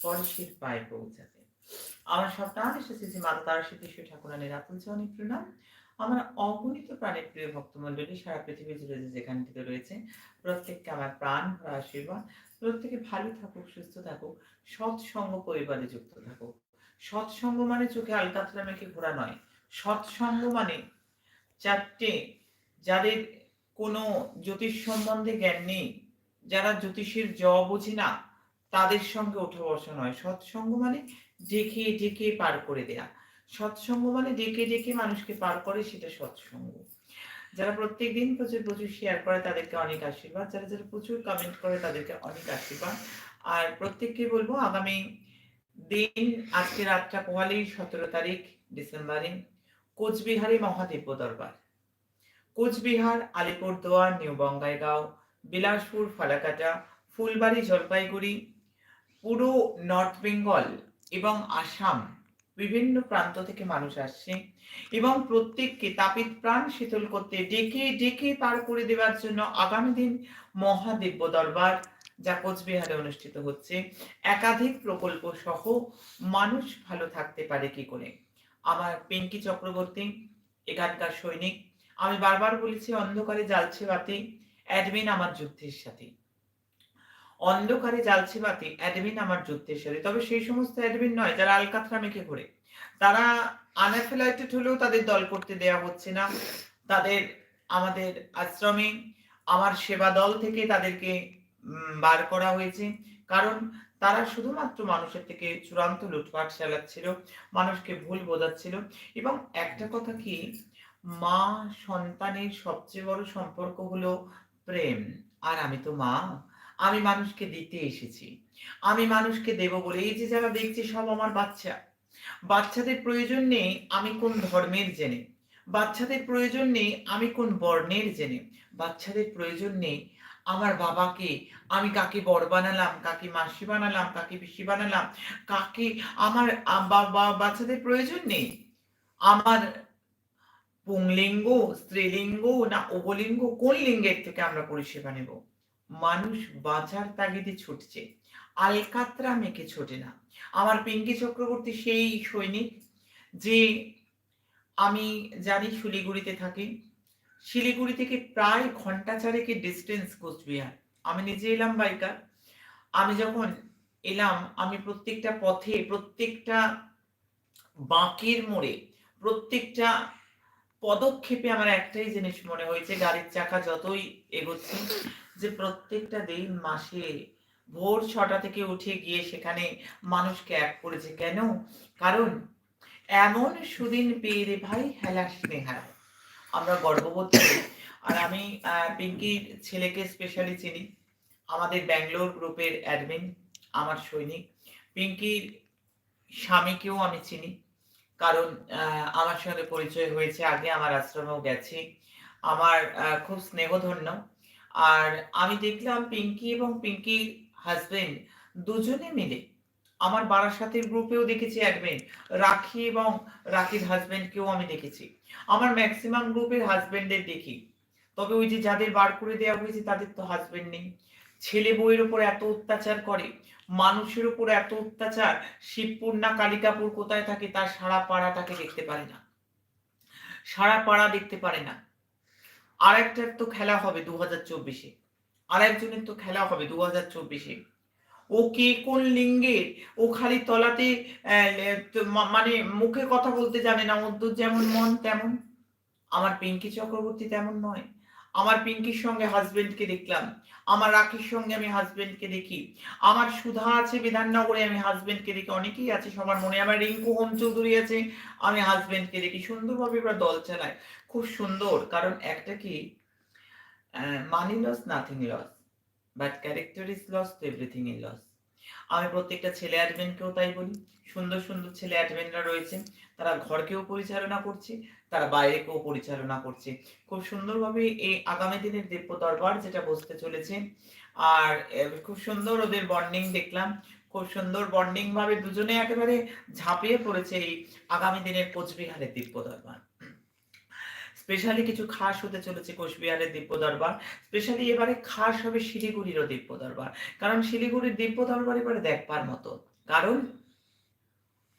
পরশের পায়ে পৌঁছাতে আমার সব প্রাণ এসেছে মাতা তারা সিদ্ধেশ্বর ঠাকুরানের আকুল অনেক প্রণাম। আমার অগণিত প্রাণের প্রিয় ভক্তমণ্ডলী সারা পৃথিবী জুড়ে যে যেখান থেকে রয়েছে, প্রত্যেককে আমার প্রাণ ভরা আশীর্বাদ। প্রত্যেকে ভালো থাকুক, সুস্থ থাকুক, সৎসঙ্গ পরিবারে যুক্ত থাকুক। সৎসঙ্গ মানে চোখে আলকাতরা মেখে ঘোরা নয়। সৎসঙ্গ মানে চারটে যাদের কোনো জ্যোতিষ সম্বন্ধে জ্ঞান নেই, যারা জ্যোতিষের জ বোঝে না তাদের সঙ্গে ওঠা বসা নয়। সৎসঙ্গ মানে ডেকে ডেকে পার করে দেয়া। সৎসঙ্গ মানে ডেকে ডেকে মানুষকে পার করে, সেটা সৎসঙ্গ। যারা প্রত্যেক দিন প্রচুর প্রচুর শেয়ার করে, তাদেরকে অনেক আশীর্বাদ। যারা যারা প্রচুর কমেন্ট করে, তাদেরকে অনেক আশীর্বাদ। আর প্রত্যেককে বলব, আগামী দিন, আজকে রাতটা পোহালেই সতেরো তারিখ, ডিসেম্বরে, কোচবিহারে মহাদেব্য দরবার। কোচবিহার, আলিপুরদুয়ার, নিউ বঙ্গাইগাঁও, বিলাসপুর, ফালাকাটা, ফুলবাড়ি, জলপাইগুড়ি পুরো, নর্থ বেঙ্গল এবং আসাম বিভিন্ন প্রান্ত থেকে মানুষ আসছে এবং প্রত্যেককে তাপিত প্রাণ শীতল করতে ডেকে ডেকে পার করে দেওয়ার জন্য আগামী দিন মহাদেব্য দরবার যা কোচবিহারে অনুষ্ঠিত হচ্ছে। একাধিক প্রকল্প সহ মানুষ ভালো থাকতে পারে কি করে? আমার পিঙ্কি চক্রবর্তী, এখানকার সৈনিক, আমি বারবার বলেছি অন্ধকারে জ্বালছে বাতি অ্যাডমিন আমার যুদ্ধের সাথে। অন্ধকারে জ্বালছে বাতি অ্যাডমিন আমার যুদ্ধের সাথে তবে সেই সমস্ত অ্যাডমিন নয়, যারা আলকাতরা মেখে ঘোরে। তারা আনাফিলাইটেড হলেও তাদের দল করতে দেয়া হচ্ছে না। তাদের, আমাদের আশ্রমে আমার সেবা দল থেকে তাদেরকে বার করা হয়েছে। কারণ তারা শুধুমাত্র মানুষের থেকে চূড়ান্ত লুটপাট চালাচ্ছিল, মানুষকে ভুল বোঝাচ্ছিল। এবং একটা কথা কি, মা সন্তানের সবচেয়ে বড় সম্পর্ক হলো প্রেম। আর আমি তো মা। আমি মানুষকে দিতে এসেছি। আমি মানুষকে দেব বলে। এই যে যারা দেখছি, সব আমার বাচ্চা। বাচ্চাদের প্রয়োজন নেই আমি কোন ধর্মের জেনে। বাচ্চাদের প্রয়োজন নেই আমি কোন বর্ণের জেনে। বাচ্চাদের প্রয়োজন নেই আমার বাবাকে আমি কাকে বর বানালাম, কাকে মাসি বানালাম, কাকে পিসি বানালাম, কাকে আমার বাচ্চাদের প্রয়োজন নেই। আমার পুংলিঙ্গ, স্ত্রীলিঙ্গ না উভলিঙ্গ কোন লিঙ্গের থেকে আমরা পরিষেবা নেব? মানুষ বাঁচার তাগিদে ছুটছে। আলকাতরা মেকে ছোটে না। আমার পিঙ্কি চক্রবর্তী সেই সৈনিক যে আমি জানি শিলিগুড়িতে থাকি। শিলিগুড়ি থেকে প্রায় ঘণ্টা চারেকের ডিস্টেন্স কোচবিহার আমি নিজে এলাম বাইকার। আমি যখন এলাম, আমি প্রত্যেকটা পথে, প্রত্যেকটা বাঁকের মোড়ে, প্রত্যেকটা পদক্ষেপে আমার একটাই জিনিস মনে হয়েছে, গাড়ির চাকা যতই এগোচ্ছে যে প্রত্যেকটা দিন মাসে ভোর ছটা থেকে উঠে গিয়ে সেখানে মানুষকে এক করেছে। কেন? কারণ এমন সুদিন পেয়ে রে ভাই হেলা স্নেহার আমরা গর্ববোধ করি আর আমি পিঙ্কির ছেলেকে স্পেশালি চিনি। আমাদের ব্যাঙ্গালোর গ্রুপের অ্যাডমিন আমার সৈনিক। পিঙ্কির স্বামীকেও আমি চিনি। কারণ আমার সঙ্গে পরিচয় হয়েছে আগে, আমার আশ্রমেও গেছি। আমার খুব স্নেহধন্য। আর আমি দেখলাম পিঙ্কি এবং পিঙ্কির হাজবেন্ড দুজনে মিলে, আমার বারাসাতের গ্রুপেও দেখেছি অ্যাডমিন রাখি এবং রাখির হাজবেন্ডকেও আমি দেখেছি। আমার ম্যাক্সিমাম গ্রুপের হাজবেন্ডের দেখি। তবে ওই যে যাদের বার করে দেওয়া হয়েছে তাদের তো হাজবেন্ড নেই। ছেলে বইয়ের উপর এত অত্যাচার করে, মানুষের উপর এত অত্যাচার শিবপুর না কালিকাপুর কোথায় থাকে তার সারা পাড়া তাকে দেখতে পারে না। সারা পাড়া দেখতে পারে না। আর একটার তো খেলা হবে দু হাজার চব্বিশে। আর একজনের তো খেলা হবে দু হাজার চব্বিশে। ও কে কোন লিঙ্গের ও খালি তলাতে মানে মুখে কথা বলতে জানে না, ওর যেমন মন তেমন। আমার পিঙ্কি চক্রবর্তী তেমন নয়। আমার পিঙ্কির সঙ্গে হাজবেন্ডকে দেখলাম। আমার রাখির সঙ্গে আমি হাজবেন্ডকে দেখি। আমার সুধা আছে বিধাননগরে, আমি হাজবেন্ডকে দেখি। অনেকেই আছে, সবার মনে আমার রিঙ্কু হোম চৌধুরী আছে, আমি হাজবেন্ডকে দেখি। সুন্দরভাবে ওরা দল চালায়। খুব সুন্দর, কারণ একটা কি money loss nothing loss but character is loss everything is loss আমি প্রত্যেকটা ছেলে অ্যাডমিনকেও তাই বলি। সুন্দর সুন্দর ছেলে অ্যাডমিনরা রয়েছেন তারা ঘরকেও পরিচালনা করছে, তারা বাইরেকেও পরিচালনা করছে। খুব সুন্দরভাবে এই আগামী দিনের দিব্য দরবার যেটা বসতে চলেছে, আর খুব সুন্দর ওদের বন্ডিং দেখলাম। খুব সুন্দর বন্ডিং ভাবে দুজনে একেবারে ঝাঁপিয়ে পড়েছে এই আগামী দিনের কোচবিহারের দিব্য দরবার। স্পেশালি কিছু খাস হতে চলেছে কোচবিহারের দিব্য দরবার। স্পেশালি এবারে খাস হবে শিলিগুড়িরও দিব্য দরবার। কারণ শিলিগুড়ির দিব্য দরবার এবারে দেখবার মতো। কারণ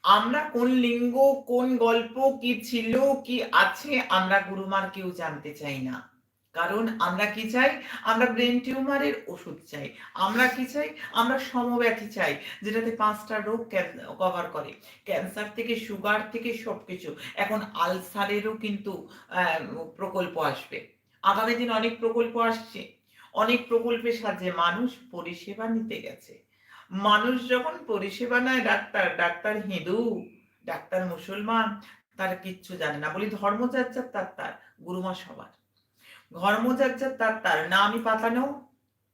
আমরা কোন লিঙ্গ, কোন গল্প, কি ছিল, কি আছে, আমরা গুরুমার কেউ জানতে চাই না। কারণ আমরা কি চাই? আমরা ব্রেন টিউমারের ওষুধ চাই। আমরা কি চাই? আমরা সমব্যাধি চাই, যেটাতে পাঁচটা রোগ কভার করে। ক্যান্সার থেকে সুগার থেকে সবকিছু। এখন আলসারেরও কিন্তু প্রকল্প আসবে। আগামী দিন অনেক প্রকল্প আসছে। অনেক প্রকল্পের সাহায্যে মানুষ পরিষেবা নিতে গেছে। মানুষ যখন পরিষেবা নেয়, ডাক্তার ডাক্তার হিন্দু, ডাক্তার মুসলমান, তার কিচ্ছু জানে না। বলি ধর্ম যার তার তার, গুরুমা সবার। ধর্ম যার যার তার তার। না আমি পাতানো,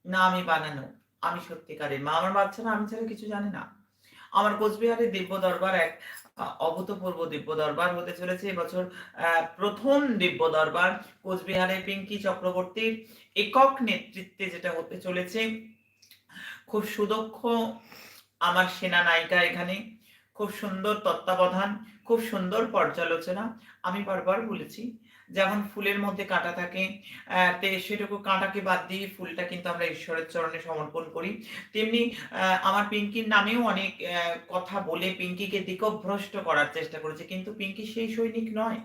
না আমি বানানো। আমি সত্যিকারের মা। আমার বাচ্চারা আমি ছাড়া কিছু জানে না। আমার কোচবিহারের দিব্য দরবার এক অভূতপূর্ব দিব্য দরবার হতে চলেছে। এবছর প্রথম দিব্য দরবার কোচবিহারের পিঙ্কি চক্রবর্তীর একক নেতৃত্বে যেটা হতে চলেছে। খুব সুদক্ষ আমার সেনা নায়িকা এখানে। খুব সুন্দর তত্ত্বাবধান, খুব সুন্দর পর্যালোচনা আমি বারবার বলেছি। যেমন ফুলের মধ্যে কাঁটা থাকে সেটুকু কাঁটাকে বাদ দিয়ে ফুলটা কিন্তু আমরা ঈশ্বরের চরণে সমর্পণ করি। তেমনি আমার পিঙ্কির নামেও অনেক কথা বলে পিঙ্কিকে দিকভ্রষ্ট করার চেষ্টা করেছে, কিন্তু পিঙ্কি সেই সৈনিক নয়।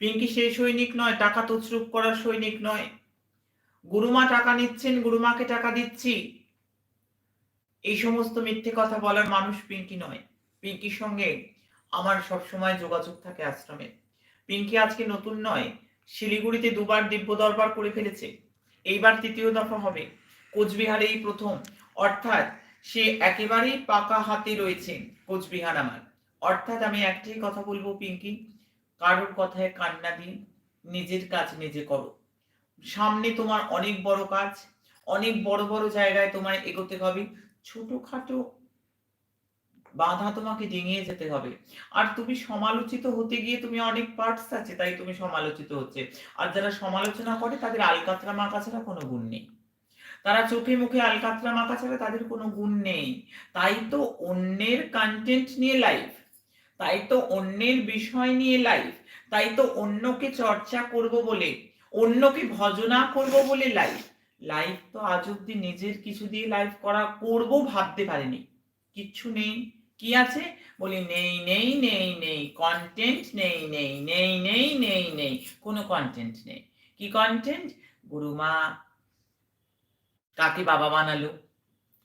পিঙ্কি সেই সৈনিক নয়, টাকা তছরূপ করার সৈনিক নয়। গুরুমা টাকা নিচ্ছেন, গুরুমাকে টাকা দিচ্ছি। এই সমস্ত মিথ্যে কথা বলার মানুষ পিঙ্কি নয়। পিঙ্কির সঙ্গে আমার সবসময় যোগাযোগ থাকে আশ্রমে। পিঙ্কি আজকে নতুন নয়, শিলিগুড়িতে দুবার দিব্য দরবার করে ফেলেছে। এইবার তৃতীয় দফা হবে। কোচবিহারে এই প্রথম। অর্থাৎ সে একেবারেই পাকা হাতে রয়েছে কোচবিহার আমার। অর্থাৎ আমি একটাই কথা বলব পিঙ্কি, কারোর কথায় কান্না দিন নিজের কাজ নিজে করো। সামনে তোমার অনেক বড় কাজ, অনেক বড় বড় জায়গায় তোমায় এগোতে হবে। ছোটখাটো বাধা তোমাকে ডিঙিয়ে যেতে হবে। আর তুমি সমালোচিত হতে গিয়ে তুমি অনেক পার্টস আছে, তাই তুমি সমালোচিত হচ্ছে। আর যারা সমালোচনা করে, তাদের আলকাতরা মাখা ছাড়া কোনো গুণ নেই। তারা চোখে মুখে আলকাতরা মাখা ছাড়া তাদের কোনো গুণ নেই। তাই তো অন্যের কন্টেন্ট নিয়ে লাইফ তাই তো অন্যের বিষয় নিয়ে লাইভ তাই তো অন্যকে চর্চা করব বলে, অন্যকে ভজনা করব বলে লাইফ লাইভ তো আজ অব্দি নিজের কিছু দিয়ে লাইভ করা করব ভাবতে পারিনি। কিচ্ছু নেই। কি আছে? বলি নেই নেই নেই নেই কন্টেন্ট নেই নেই নেই নেই নেই নেই, কোনো কন্টেন্ট নেই। কি কন্টেন্ট গুরুমা, কাকে বাবা বানালো?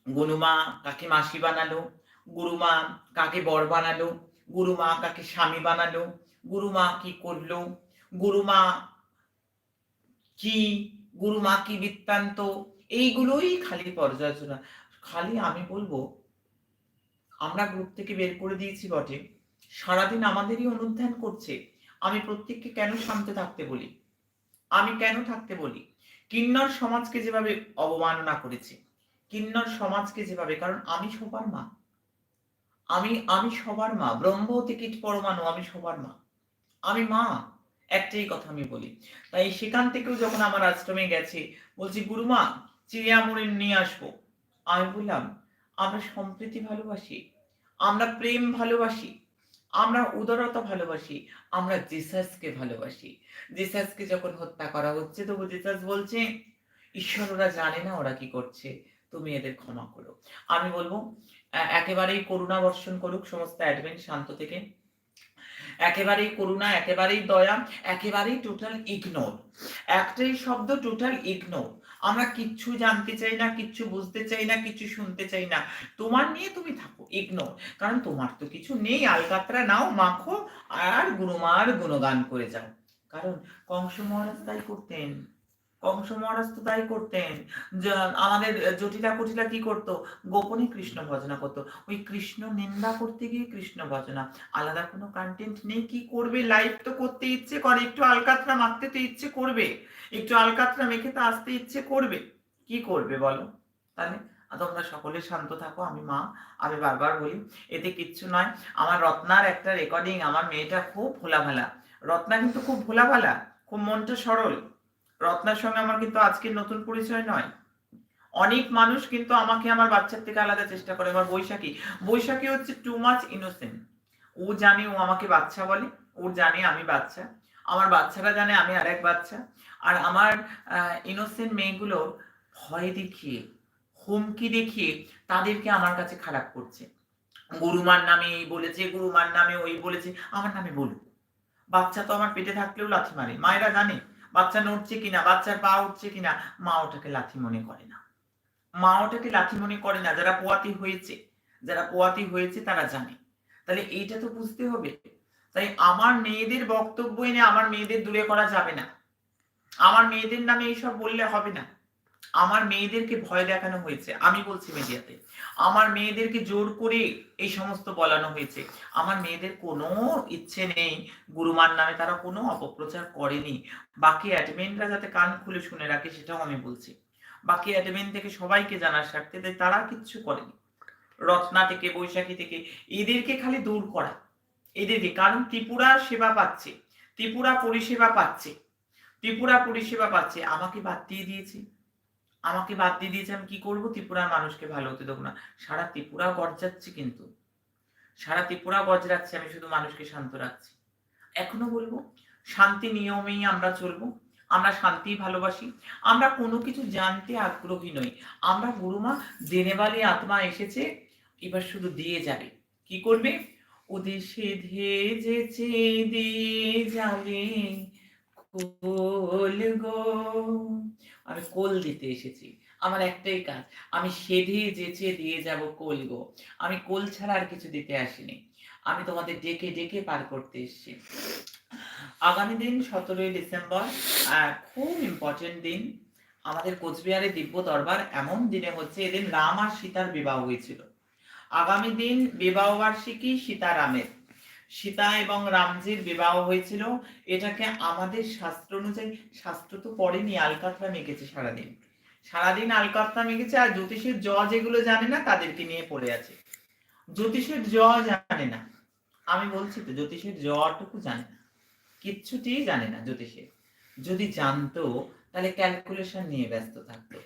গুরুমা, কাকে মাসি বানালো? গুরুমা, কাকে বর বানালো? গুরুমা, কাকে স্বামী বানালো? গুরুমা কি করল? গুরুমা কি? গুরুমা কি বৃত্তান্ত? এইগুলোই খালি পর্যালোচনা। খালি আমি বলব আমরা গ্রুপ থেকে বের করে দিয়েছি বটে। সারাদিন আমাদেরই অনুধ্যান করছে। আমি প্রত্যেককে কেন শান্ত থাকতে বলি? আমি কেন থাকতে বলি? কিন্নর সমাজকে যেভাবে অবমাননা করেছে, কিন্নর সমাজকে যেভাবে, কারণ আমি সবার মা। আমি আমি সবার মা। ব্রহ্ম থেকে পরমাণু, আমি সবার মা। আমি মা, একটাই কথা আমি বলি। তাই সেখান থেকেও যখন আমার আশ্রমে গেছে, বলছি, গুরুমা চিড়িয়ামুড়ি নিয়ে আসব। আমি বললাম আমরা সম্প্রীতি ভালোবাসি, আমরা প্রেম ভালোবাসি, আমরা উদারতা ভালোবাসি, আমরা জেসাসকে ভালোবাসি। জেসাসকে যখন হত্যা করা হচ্ছে, তবু জেসাস বলছে, ঈশ্বর, ওরা জানে না ওরা কি করছে, তুমি এদের ক্ষমা করো। আমি বলব একেবারেই করুণা বর্ষণ করুক সমস্ত অ্যাডভেন শান্ত থেকে। একেবারেই করুণা, একেবারেই দয়া, একেবারেই টোটাল ইগনোর একটাই শব্দ টোটাল ইগনোর আমরা কিচ্ছু জানতে চাই না, কিচ্ছু বুঝতে চাই না কিছু শুনতে চাই না। তোমার নিয়ে তুমি থাকো ইগনোর কারণ তোমার তো কিছু নেই, আলকাতরা নাও, মাখো, আর গুরুমার গুণগান করে যাও। কারণ কংস মহারাজ তাই করতেন। কংস মহারাজ তো তাই করতেন। আমাদের জটিলা কুটিলা কি করতো? গোপনে কৃষ্ণ ভজনা করতো। ওই কৃষ্ণ নিন্দা করতে গিয়ে কৃষ্ণ ভজনা। আলাদা কোনো কন্টেন্ট নেই, কি করবে? লাইভ তো করতে ইচ্ছে করে। একটু আলকাতরা মাখতে তো ইচ্ছে করবে। একটু আলকাতরা মেখে তো আসতে ইচ্ছে করবে। কি করবে বলো? তাহলে তোমরা সকলে শান্ত থাকো, আমি মা। আমি বারবার বলি, এতে কিচ্ছু নয়। আমার রত্নার একটা রেকর্ডিং আমার মেয়েটা খুব ভোলা ভালা রত্না কিন্তু খুব ভোলা ভালা খুব মনটা সরল। রত্নার সঙ্গে আমার কিন্তু আজকের নতুন পরিচয় নয়। অনেক মানুষ কিন্তু আমাকে আমার বাচ্চার থেকে আলাদা চেষ্টা করে আমার বৈশাখী। বৈশাখী হচ্ছে টু মাচ ইনোসেন্ট ও জানে ও আমাকে বাচ্চা বলে, ও জানে আমি বাচ্চা। আমার বাচ্চারা জানে আমি আরেক বাচ্চা। আর আমার ইনোসেন্ট মেয়েগুলো ভয় দেখিয়ে, হুমকি দেখিয়ে তাদেরকে আমার কাছে খারাপ করছে। গুরুমার নামে এই বলেছে, গুরুমার নামে ওই বলেছে, আমার নামে বলুক। বাচ্চা তো আমার পেটে থাকলেও লাথি মারে। মায়েরা জানে বাচ্চা নড়ছে কিনা, বাচ্চার পা উঠছে কিনা, মা ওটাকে লাথি মনে করে না। মা ওটাকে লাথি মনে করে না, যারা পোয়াতি হয়েছে, যারা পোয়াতি হয়েছে তারা জানে। তাহলে এইটা তো বুঝতে হবে। তাই আমার মেয়েদের বক্তব্য এনে আমার মেয়েদের দূরে করা যাবে না। আমার মেয়েদের নামে এইসব বললে হবে না। আমার মেয়েদেরকে ভয় দেখানো হয়েছে, আমি বলছি মিডিয়াতে। আমার মেয়েদেরকে জোর করে এই সমস্ত বলানো হয়েছে। আমার মেয়েদের কোনো ইচ্ছে নেই, গুরুমার নামে তারা কোনো অপপ্রচার করেনি। বাকি অ্যাডমিনরা যাতে কান খুলে শুনে রাখে, সেটাও আমি বলছি। বাকি অ্যাডমিন থেকে সবাইকে জানার স্বার্থে তারা কিচ্ছু করেনি। রত্না থেকে, বৈশাখী থেকে, এদেরকে খালি দূর করা। এদেরকে, কারণ ত্রিপুরা সেবা পাচ্ছে, ত্রিপুরা পরিষেবা পাচ্ছে, ত্রিপুরা পরিষেবা পাচ্ছে, আমাকে বাদ দিয়ে দিয়েছে। আমাকে বাদ দিয়ে দিয়েছে, আমি কি করব? ত্রিপুরার মানুষকে ভালো হতে দেবো না। সারা ত্রিপুরা গর্জাচ্ছে কিন্তু। সারা ত্রিপুরা গজরাচ্ছে আমি শুধু মানুষকে শান্ত রাখছি। এখনও বলব, শান্তি নিয়মেই আমরা চলবো। আমরা শান্তি ভালোবাসি। আমরা কোনো কিছু জানতে আগ্রহী নই। আমরা গুরুমা, দেনেবালি আত্মা এসেছে, এবার শুধু দিয়ে যাবে। কি করবে? ওদের সেধে যেচে দিয়ে যাবে। গো। আমি কোল দিতে এসেছি। আমার একটাই কাজ, আমি সেধে যেচে দিয়ে যাব কোল গো। আমি কোল ছাড়া আর কিছু দিতে আসিনি। আমি তোমাদের ডেকে ডেকে পার করতে এসেছি। আগামী দিন সতেরোই ডিসেম্বর খুব ইম্পর্টেন্ট দিন। আমাদের কোচবিহারের দিব্য দরবার এমন দিনে হচ্ছে, এদিন রাম আর সীতার বিবাহ হয়েছিল। আগামী দিন বিবাহ বার্ষিকী সীতারামের। সীতা এবং রামজির বিবাহ হয়েছিল। এটাকে আমাদের শাস্ত্র অনুযায়ী, শাস্ত্র তো পড়েনি, আলকাতরা মেখেছে সারাদিন। সারাদিন আলকাতরা মেখেছে আর জ্যোতিষের জ যেগুলো জানে না, তাদেরকে নিয়ে পড়ে আছে। জ্যোতিষের জ জানে না। আমি বলছি তো, জ্যোতিষের জটুকু জানে না। কিচ্ছুটি জানে না জ্যোতিষের। যদি জানতো, তাহলে ক্যালকুলেশন নিয়ে ব্যস্ত থাকতো।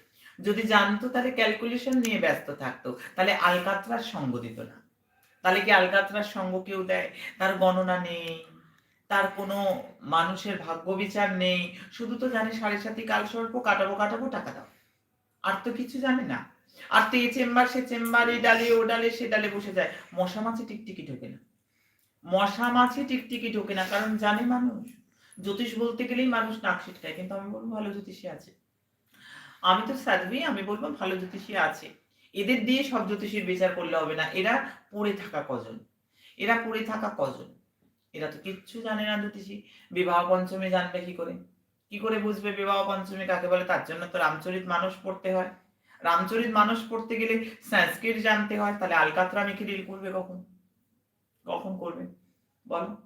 যদি জানতো, তাহলে ক্যালকুলেশন নিয়ে ব্যস্ত থাকতো। তাহলে আলকাতরার সঙ্গ দিত না। তাহলে কি আলকাতরার সঙ্গ কেউ দেয়? তার গণনা নেই। তার কোনো মানুষের ভাগ্য বিচার নেই। শুধু তো জানে সাড়ে সাথে কাল সর্প, কাটাবো কাটাবো, টাকা দাও। আর তো কিছু জানে না। আর তো এই চেম্বার, সে চেম্বার এই ডালে, ও ডালে, সে ডালে বসে যায়। মশা মাছি টিকটিকি ঢোকে না। মশা মাছি টিকটিকি ঢোকে না। কারণ জানে মানুষ। জ্যোতিষ বলতে গেলেই মানুষ নাক ছিটকায় কিন্তু আমি বলব ভালো জ্যোতিষী আছে। আমি তো সাধ্বী, আমি বলব ভালো জ্যোতিষী আছে। এদের দিয়ে সব জ্যোতিষীর বিচার করলে হবে না। এরা পড়ে থাকা কজন? এরা পড়ে থাকা কজন? এরা তো কিচ্ছু জানে না জ্যোতিষী। বিবাহ পঞ্চমী জানবে কি করে? কি করে বুঝবে বিবাহ পঞ্চমী কাকে বলে? তার জন্য তো রামচরিত মানুষ পড়তে হয়। রামচরিত মানুষ পড়তে গেলে সংস্কৃত জানতে হয়। তাহলে আলকাতরা মেখে ডিল করবে কখন? কখন করবে? বলো।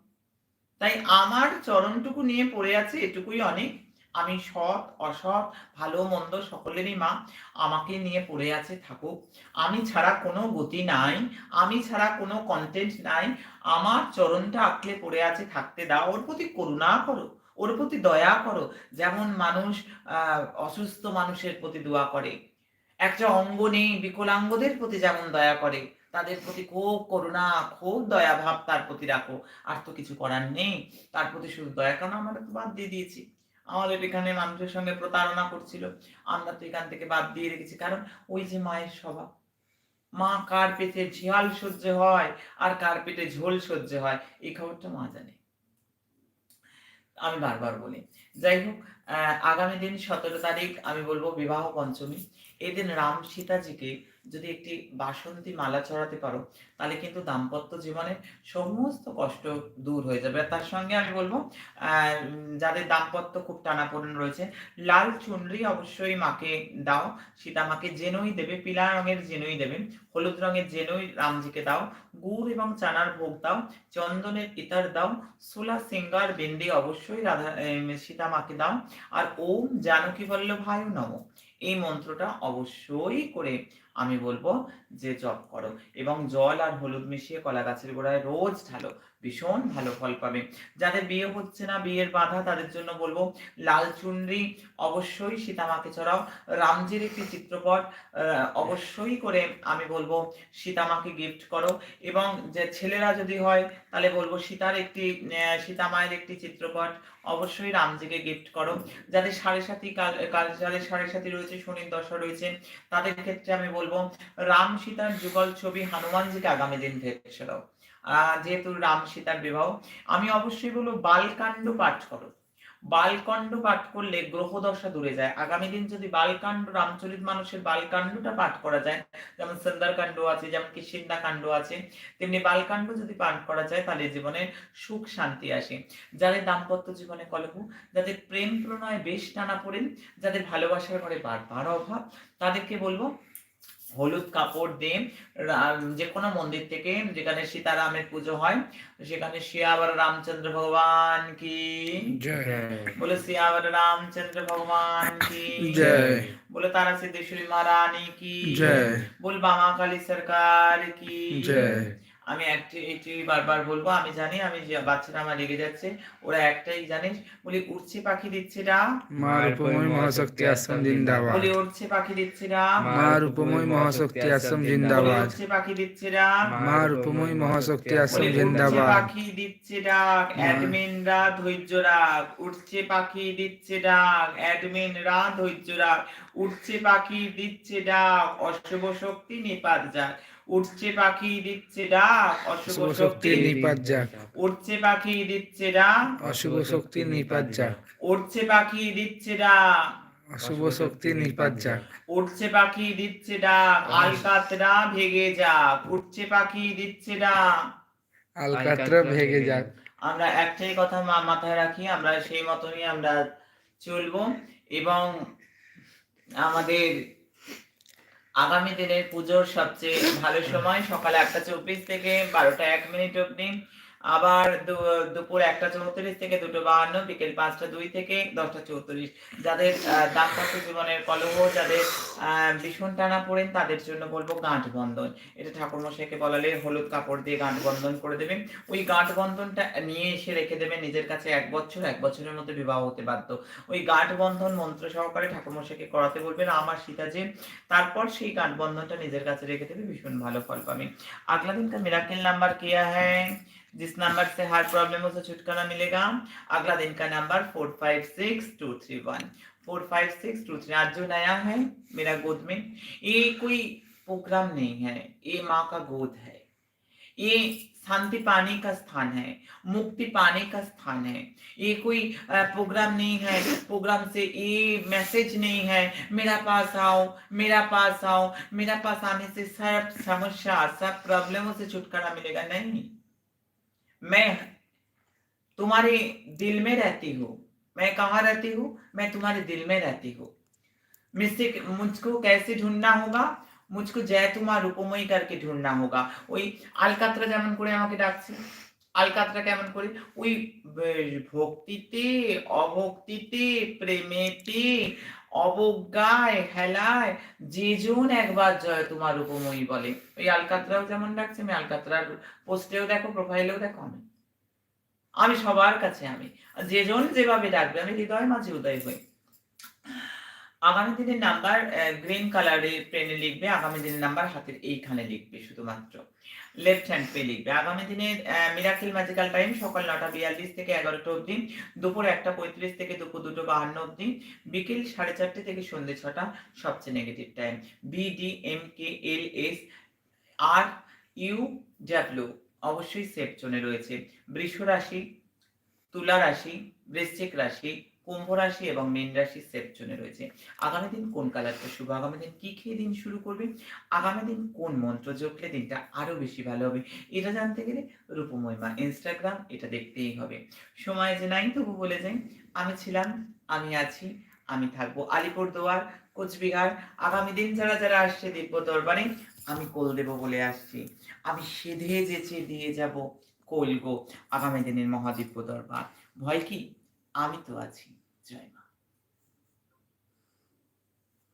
তাই আমার চরণটুকু নিয়ে পড়ে আছে এটুকুই অনেক। আমি সৎ, অসৎ, ভালো, মন্দ সকলেরই মা। আমাকে নিয়ে পড়ে আছে থাকুক আমি ছাড়া কোনো গতি নাই। আমি ছাড়া কোনো কন্টেন্ট নাই। আমার চরণটা আঁকলে পড়ে আছে থাকতে দাও। ওর প্রতি করুণা করো। ওর প্রতি দয়া করো। যেমন মানুষ অসুস্থ মানুষের প্রতি দোয়া করে। একটা অঙ্গ নেই বিকলাঙ্গদের প্রতি যেমন দয়া করে, তাদের প্রতি খুব করুণা, খুব দয়া ভাব তার প্রতি রাখো। আর তো কিছু করার নেই। তার প্রতি শুধু দয়া। কারণ আমরা তো বাদ দিয়ে দিয়েছি। আমাদের এখানে মানুষের সঙ্গে প্রতারণা করছিল। আমরা তো এখান থেকে বাদ দিয়ে রেখেছি। কারণ ওই যে মায়ের স্বভাব। মা কার পেটে ঝিয়াল সহ্য হয় আর কার পেটে ঝোল সহ্য হয়? এই খবরটা মা জানে। আমি বারবার বলি। যাই হোক আগামী দিন সতেরো তারিখ আমি বলব বিবাহ পঞ্চমী। এদিন রাম সীতাজিকে যদি একটি বাসন্তী মালা চড়াতে পারো, তাহলে কিন্তু দাম্পত্য জীবনে সমস্ত কষ্ট দূর হয়ে যাবে। তার সঙ্গে আমি বলব যাদের দাম্পত্য খুব টানাপোড়েন রয়েছে, লাল চুনরি অবশ্যই মাকে দাও। সীতা মাকে জেনুই দেবে, পিলা রঙের জেনুই দেবে, হলুদ রঙের জেনুই রামজিকে দাও। গুড় এবং চানার ভোগ দাও, চন্দনের ইতার দাও, সুলা সিঙ্গার বিন্দি অবশ্যই রাধা সীতা মাকে দাও। আর ওম জানকী বল্লভায় নম। এই মন্ত্রটা অবশ্যই করে আমি বলব যে জপ করো। এবং জল আর হলুদ মিশিয়ে কলা গাছের গোড়ায় রোজ ঢালো। ভীষণ ভালো ফল পাবে। যাদের বিয়ে হচ্ছে না বিয়ের বাধা তাদের জন্য বলব লাল চুনরি অবশ্যই সীতামাকে চড়াও। রামজির একটি চিত্রপট অবশ্যই করে আমি বলব সীতামাকে গিফট করো। এবং যে ছেলেরা যদি হয় তাহলে বলব সীতার একটি সীতামায়ের একটি চিত্রপট অবশ্যই রামজিকে গিফট করো। যাদের সাড়ে সাথী কাল যাদের সাড়ে সাথী রয়েছে শনির দশা রয়েছে তাদের ক্ষেত্রে আমি বলব রাম সীতার যুগল ছবি হনুমানজিকে আগামী দিন দাও। আহ, যেহেতু রাম সীতার বিবাহ, আমি অবশ্যই বলব বালকাণ্ড পাঠ করো। বালকাণ্ড পাঠ করলে গ্রহ দশা দূরে যায়। আগামী দিন যদি বালকাণ্ড, রামচরিত মানুষের বালকাণ্ডটা পাঠ করা যায়, যেমন সুন্দরকাণ্ড আছে, যেমন কিষ্কিন্দা কাণ্ড আছে, তেমনি বালকাণ্ড যদি পাঠ করা যায়, তাহলে জীবনে সুখ শান্তি আসে। যাদের দাম্পত্য জীবনে কলহ, যাদের প্রেম প্রণয় বেশ টানা পড়েন যাদের ভালোবাসার ঘরে বারবার অভাব, তাদেরকে বলব হলুদ কাপড় দিয়ে যে কোনো মন্দির থেকে যেখানে সীতারামের পুজো হয় সেখানে শিয়াবার রামচন্দ্র ভগবান কি? বলে শিয়াবার রামচন্দ্র ভগবান কি? বলে তারা সিদ্ধেশ্বরী মহারানী কি? বল বাঙা কালী সরকার কি? আমি একটি এটি বারবার বলব আমি জানি আমি যে বাচ্চারা আমার লেগে যাচ্ছে ওরা একটাই জানে বলি উড়ছে পাখি দিচ্ছে রা মা রূপময় মহাশক্তি আশ্রম জিন্দাবাদ। বলি উড়ছে পাখি দিচ্ছে রা মা রূপময় মহাশক্তি আশ্রম জিন্দাবাদ। উড়ছে পাখি দিচ্ছে রা মা রূপময় মহাশক্তি আশ্রম উড়ছে জিন্দাবাদ। পাখি দিচ্ছে ডাক অ্যাডমিন রা ধৈর্য রাখ। উড়ছে পাখি দিচ্ছে ডাক অ্যাডমিন রা ধৈর্য রাখ। উঠছে পাখি দিচ্ছে ডাক অশুভ শক্তি নিপাত যাক। উঠছে পাখি দিচ্ছে ডাক অশুভ শক্তি নিপাত যাক। উঠছে পাখি দিচ্ছে ডাক অশুভ শক্তি নিপাত যাক। উঠছে পাখি দিচ্ছে ডাক। অশুভ শক্তি নিপাত যাক। উঠছে পাখি দিচ্ছে ডাক। আলকাতরা ভেগে যাক। উঠছে পাখি দিচ্ছে ডাক। আলকাতরা ভেগে যাক। আমরা একটাই কথা মা- মাথায় রাখি আমরা সেই মতনই আমরা চলবো এবং আমাদের আগামী দিনের পুজোর সবচেয়ে ভালো সময় সকাল আটটা চব্বিশ থেকে বারোটা এক মিনিট অবধি। আবার দুপুর একটা চৌত্রিশ থেকে দুটো বাহান্ন, বিকেল পাঁচটা দুই থেকে দশটা চৌত্রিশ। যাদের দাম্পত্য জীবনের কলহ, যাদের ভীষণ টানা পড়েন, তাদের জন্য বলব গাঁট বন্ধন। এটা ঠাকুরমশাইকে বলালে হলুদ কাপড় দিয়ে গাঁট বন্ধন করে দেবেন। ওই গাঁট বন্ধনটা নিয়ে এসে রেখে দেবেন নিজের কাছে এক বছর, এক বছরের মধ্যে বিবাহ হতে বাধ্য। ওই গাঁট বন্ধন মন্ত্র সহকারে ঠাকুরমশাইকে করাতে বলবেন, আমার সীতাজি তারপর সেই গাঁট বন্ধনটা নিজের কাছে রেখে দেবে, ভীষণ ভালো ফল পাবে আগলা দিন কা মিরাকেল নাম্বার কে হ্যাঁ जिस नंबर से हर प्रॉब्लमों से छुटकारा मिलेगा, अगला दिन का number four five six two three one. Four five six two three, आज जो नया है, मेरा गोद में, ये कोई प्रोग्राम नहीं है, ये माँ का गोद है। ये शांति पाने का स्थान है, मुक्ति पाने का स्थान है। ये कोई प्रोग्राम नहीं है प्रोग्राम से ये मैसेज नहीं है, मेरा पास आओ, मेरा पास आओ, मेरा पास आने से सब समस्या, सब प्रॉब्लमों से छुटकारा मिलेगा, नहीं। मैं तुम्हारे दिल में रहती हूँ मैं कहाँ रहती हूँ मैं तुम्हारे दिल में रहती हूँ मुझसे मुझको कैसे ढूंढना होगा মুঝকো জয় তোমার রূপময়ী করকে ঢুঁড়না হোগা ওই আলকাতরা যেমন করে আমাকে ডাকছে আলকাতরা কেমন করে ওই ব- ভক্তিতে অভক্তিতে প্রেমেতে অবজ্ঞায়, হেলায় যে জন একবার জয় তোমার রূপময়ী বলে। ওই আলকাতরাও যেমন ডাকছে, আমি আলকাতরার পোস্টেও দেখো, প্রোফাইলেও দেখো আমি। আমি সবার কাছে আমি। আর যে জন যেভাবে ডাকবে, আমি হৃদয় মাঝে উদয় হই। আগামী দিনের নাম্বার গ্রিন কালারে পেনে লিখবে, আগামী দিনের নাম্বার হাতের এইখানে লিখবে শুধুমাত্র। লেফট হ্যান্ড পে লিখবে। আগামী দিনে মিরাকেল ম্যাজিক্যাল টাইম সকাল নটা বিয়াল্লিশ থেকে এগারোটা অবধি, দুপুর একটা পঁয়ত্রিশ থেকে দুপুর দুটো বাহান্ন অবধি, বিকেল সাড়ে চারটে থেকে সন্ধ্যে ছটা সবচেয়ে negative time B D M K L S R U W অবশ্যই সেফ জোনে রয়েছে। বৃষ রাশি, তুলা রাশি, বৃশ্চিক রাশি কুম্ভ রাশি এবং মীন রাশি সেফ জোনে রয়েছে। আগামী দিন কোন কালারটা শুভ? আগামী দিন কি খেয়ে দিন শুরু করবে? আগামী দিন কোন মন্ত্র জপলে দিনটা আরও বেশি ভালো হবে? এটা জানতে গেলে রূপময়মা ইনস্টাগ্রাম এটা দেখতেই হবে। সময় যে নাই, তবু বলে যাই, আমি ছিলাম, আমি আছি, আমি থাকব। আলিপুর দুয়ার কোচবিহার, আগামী দিন যারা যারা আসছে দিব্য দরবারে, আমি কোল দেব বলে আসছি। আমি সেধে যেচে দিয়ে যাব কোল গো আগামী দিনের মহাদিব্য দরবার। ভয় কি? আমি তো আছি। জয় মা